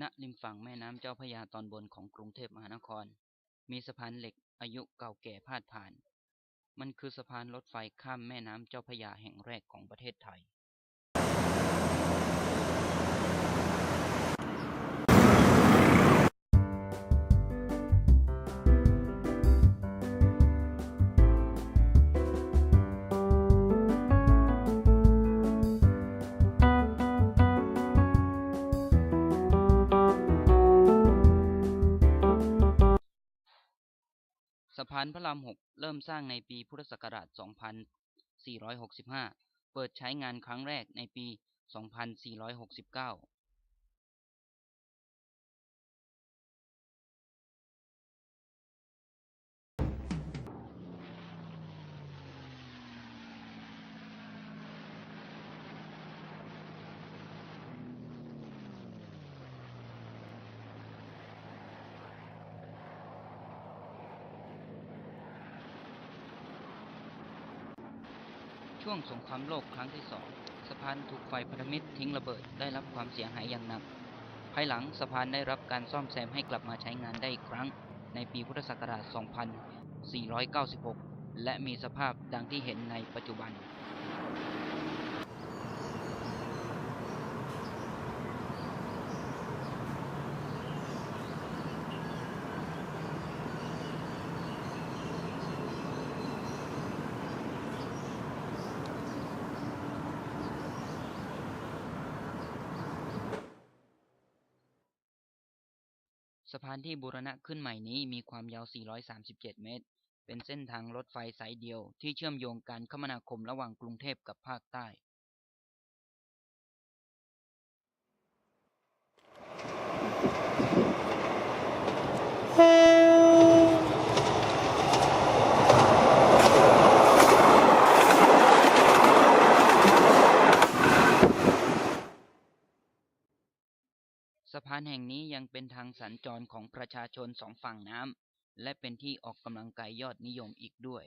ณริมฝั่งแม่น้ำเจ้าพระยาตอนบนของกรุงเทพมหานคร มีสะพานเหล็กอายุเก่าแก่พาดผ่าน มันคือสะพานรถไฟข้ามแม่น้ำเจ้าพระยาแห่งแรกของประเทศไทย พานพระราม6เริ่มสร้างในปีพุทธศักราช 2465 เปิดใช้งานครั้งแรกในปี 2469 ช่วงสงครามโลกครั้งที่สองสะพานถูกไฟพันธมิตรทิ้งระเบิดได้รับความเสียหายอย่างหนัก ภายหลังสะพานได้รับการซ่อมแซมให้กลับมาใช้งานได้อีกครั้ง ในปีพุทธศักราช 2496 และมีสภาพดังที่เห็นในปัจจุบันะพานที่บูรณะขึ้นใหม่นี้มีความยาว 437 เมตร เป็นเส้นทางรถไฟสายเดียวที่เชื่อมโยงการคมนาคมระหว่างกรุงเทพกับภาคใต้ สะพานแห่งนี้ยังเป็นทางสัญจรของประชาชนสองฝั่งน้ำและเป็นที่ออกกำลังกายยอดนิยมอีกด้วย